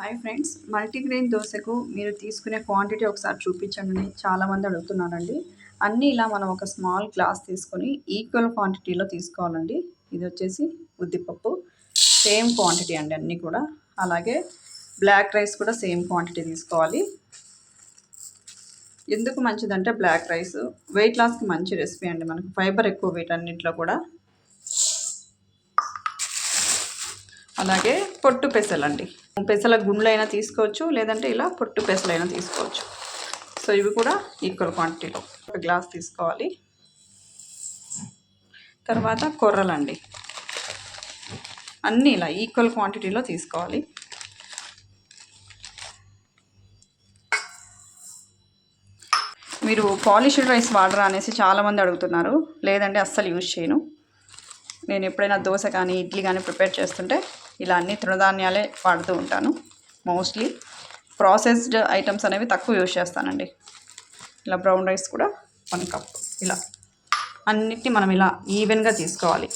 Hi friends multigrain దోశకు మీరు తీసుకునే quantity ఒకసారి చూపించండి. చాలామంది అడుగుతున్నారండి. అన్నీ ఇలా మనం ఒక స్మాల్ గ్లాస్ తీసుకొని ఈక్వల్ క్వాంటిటీలో తీసుకోవాలండి. ఇది వచ్చేసి ఉద్దిపప్పు. సేమ్ క్వాంటిటీ అండి అన్నీ కూడా. అలాగే బ్లాక్ రైస్ కూడా సేమ్ క్వాంటిటీ తీసుకోవాలి. ఎందుకు మంచిదంటే బ్లాక్ రైస్. వెయిట్ లాస్కి మంచి రెసిపీ అండి మనకు. ఫైబర్ ఎక్కువ వీటన్నిటిలో కూడా. అలాగే పొట్టు పెసలండి. పెసల గుండ్లైనా తీసుకోవచ్చు లేదంటే ఇలా పొట్టు పెసలైనా తీసుకోవచ్చు. సో ఇవి కూడా ఈక్వల్ క్వాంటిటీలో. ఒక గ్లాస్ తీసుకోవాలి. తర్వాత కొర్రలండి. అన్నీ ఇలా ఈక్వల్ క్వాంటిటీలో తీసుకోవాలి. మీరు పాలిష్డ్ రైస్ వాడరా అనేసి చాలామంది అడుగుతున్నారు. లేదంటే అస్సలు యూజ్ చేయను. నేను ఎప్పుడైనా దోశ కానీ ఇడ్లీ కానీ ప్రిపేర్ చేస్తుంటే ఇలా అన్ని తృణధాన్యాలే వాడుతూ ఉంటాను. మోస్ట్లీ ప్రాసెస్డ్ ఐటమ్స్ అనేవి తక్కువ యూజ్ చేస్తానండి. ఇలా బ్రౌన్ రైస్ కూడా వన్ కప్ ఇలా అన్నిటిని మనం ఇలా ఈవెన్గా తీసుకోవాలి.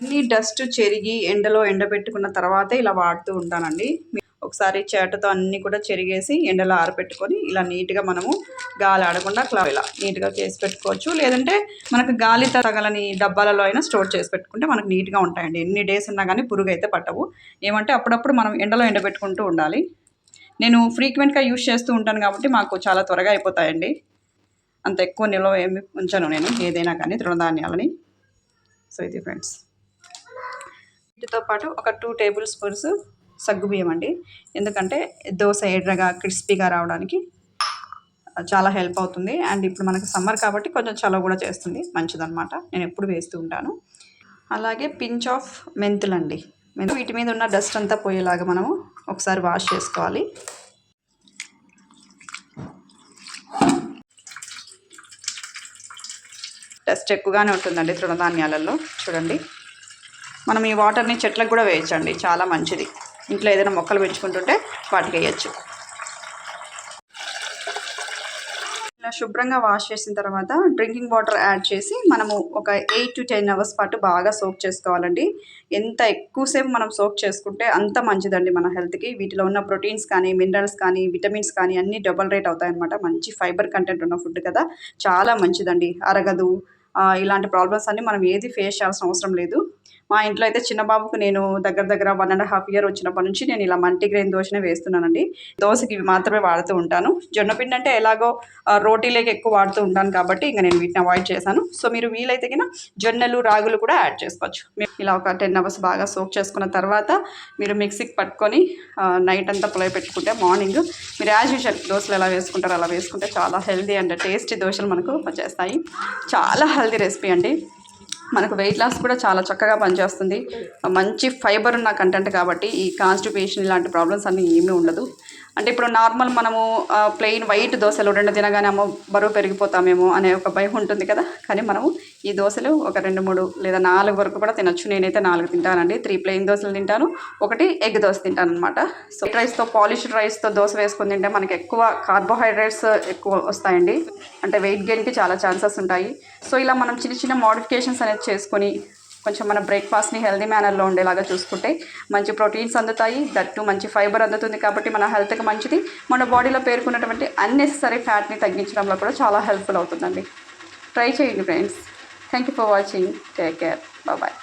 అన్ని డస్ట్ చెరిగి ఎండలో ఎండబెట్టుకున్న తర్వాతే ఇలా వాడుతూ ఉంటానండి. ఒకసారి చేటతో అన్నీ కూడా చెరిగేసి ఎండలో ఆరబెట్టుకొని ఇలా నీట్గా మనము గాలి ఆడకుండా క్లా ఇలా నీట్గా చేసి పెట్టుకోవచ్చు. లేదంటే మనకు గాలి తగలని డబ్బాలలో అయినా స్టోర్ చేసి పెట్టుకుంటే మనకు నీట్గా ఉంటాయండి. ఎన్ని డేస్ ఉన్నా కానీ పురుగు అయితే పట్టవు. ఏమంటే అప్పుడప్పుడు మనం ఎండలో ఎండబెట్టుకుంటూ ఉండాలి. నేను ఫ్రీక్వెంట్గా యూజ్ చేస్తూ ఉంటాను కాబట్టి మాకు చాలా త్వరగా అయిపోతాయండి. అంత ఎక్కువ నిల్వ ఏమి ఉంచాను నేను ఏదైనా కానీ తృణధాన్యాలని. సో ఇది ఫ్రెండ్స్. వీటితో పాటు ఒక టూ టేబుల్ స్పూన్స్ సగ్గుబియ్యం అండి. ఎందుకంటే దోశ ఎర్రగా క్రిస్పీగా రావడానికి చాలా హెల్ప్ అవుతుంది. అండ్ ఇప్పుడు మనకు సమ్మర్ కాబట్టి కొంచెం చలవ కూడా చేస్తుంది. మంచిదన్నమాట. నేను ఎప్పుడు వేస్తూ ఉంటాను. అలాగే పించ్ ఆఫ్ మెంతులండి మెంతు వీటి మీద ఉన్న డస్ట్ అంతా పోయేలాగా మనము ఒకసారి వాష్ చేసుకోవాలి. డస్ట్ ఎక్కువగానే ఉంటుందండి తృణధాన్యాలలో. చూడండి. మనం ఈ వాటర్ని చెట్లకు కూడా వేయచ్చండి. చాలా మంచిది. ఇంట్లో ఏదైనా మొక్కలు పెంచుకుంటుంటే వాటికి వేయచ్చు. ఇలా శుభ్రంగా వాష్ చేసిన తర్వాత డ్రింకింగ్ వాటర్ యాడ్ చేసి మనము ఒక ఎయిట్ టు టెన్ అవర్స్ పాటు బాగా సోక్ చేసుకోవాలండి. ఎంత ఎక్కువసేపు మనం సోక్ చేసుకుంటే అంత మంచిదండి మన హెల్త్కి. వీటిలో ఉన్న ప్రోటీన్స్ కానీ మినరల్స్ కానీ విటమిన్స్ కానీ అన్నీ డబల్ రేట్ అవుతాయన్నమాట. మంచి ఫైబర్ కంటెంట్ ఉన్న ఫుడ్ కదా. చాలా మంచిదండి. అరగదు ఇలాంటి ప్రాబ్లమ్స్ అన్నీ మనం ఏది ఫేస్ చేయాల్సిన అవసరం లేదు. మా ఇంట్లో అయితే చిన్న బాబుకు నేను దగ్గర దగ్గర వన్ అండ్ హాఫ్ ఇయర్ వచ్చినప్పటి నుంచి నేను ఇలా మల్టీగ్రెయిన్ దోశనే వేస్తున్నానండి. దోశకి ఇవి మాత్రమే వాడుతూ ఉంటాను. జొన్నపిండి అంటే ఎలాగో రోటీలోకి ఎక్కువ వాడుతూ ఉంటాను కాబట్టి ఇంకా నేను వీటిని అవాయిడ్ చేశాను. సో మీరు వీలైతే కన్నా జొన్నలు రాగులు కూడా యాడ్ చేసుకోవచ్చు. ఇలా ఒక టెన్ అవర్స్ బాగా సోక్ చేసుకున్న తర్వాత మీరు మిక్సీకి పట్టుకొని నైట్ అంతా పొలై పెట్టుకుంటే మార్నింగ్ మీరు యాజ్ యూజువల్ దోశలు ఎలా వేసుకుంటారో అలా వేసుకుంటే చాలా హెల్దీ అండ్ టేస్టీ దోశలు మనకు వచ్చేస్తాయి. చాలా హెల్దీ రెసిపీ అండి. మనకు వెయిట్ లాస్ కూడా చాలా చక్కగా పనిచేస్తుంది. మంచి ఫైబర్ ఉన్న కంటెంట్ కాబట్టి ఈ కాన్స్టిపేషన్ ఇలాంటి ప్రాబ్లమ్స్ అన్నీ ఏమీ ఉండదు. అంటే ఇప్పుడు నార్మల్ మనము ప్లెయిన్ వైట్ దోశలు రెండు తినగానే అమ్మో బరువు పెరిగిపోతామేమో అనే ఒక భయం ఉంటుంది కదా. కానీ మనము ఈ దోశలు ఒక రెండు మూడు లేదా నాలుగు వరకు కూడా తినొచ్చు. నేనైతే నాలుగు తింటానండి. త్రీ ప్లెయిన్ దోశలు తింటాను. ఒకటి ఎగ్ దోశ తింటాను అనమాట సో రైస్తో పాలిష్డ్ రైస్తో దోశ వేసుకొని తింటే మనకి ఎక్కువ కార్బోహైడ్రేట్స్ ఎక్కువ వస్తాయండి. అంటే వెయిట్ గెయిన్కి చాలా ఛాన్సెస్ ఉంటాయి. సో ఇలా మనం చిన్న చిన్న మోడిఫికేషన్స్ అనేది చేసుకొని కొంచెం మన బ్రేక్ఫాస్ట్ని హెల్దీ మేనర్లో ఉండేలాగా చూసుకుంటే మంచి ప్రోటీన్స్ అందుతాయి దట్టు మంచి ఫైబర్ అందుతుంది కాబట్టి మన హెల్త్కి మంచిది. మన బాడీలో పేర్కొన్నటువంటి అన్నెసరీ ఫ్యాట్ని తగ్గించడంలో కూడా చాలా హెల్ప్ఫుల్ అవుతుందండి. ట్రై చేయండి friends thank you for watching take care bye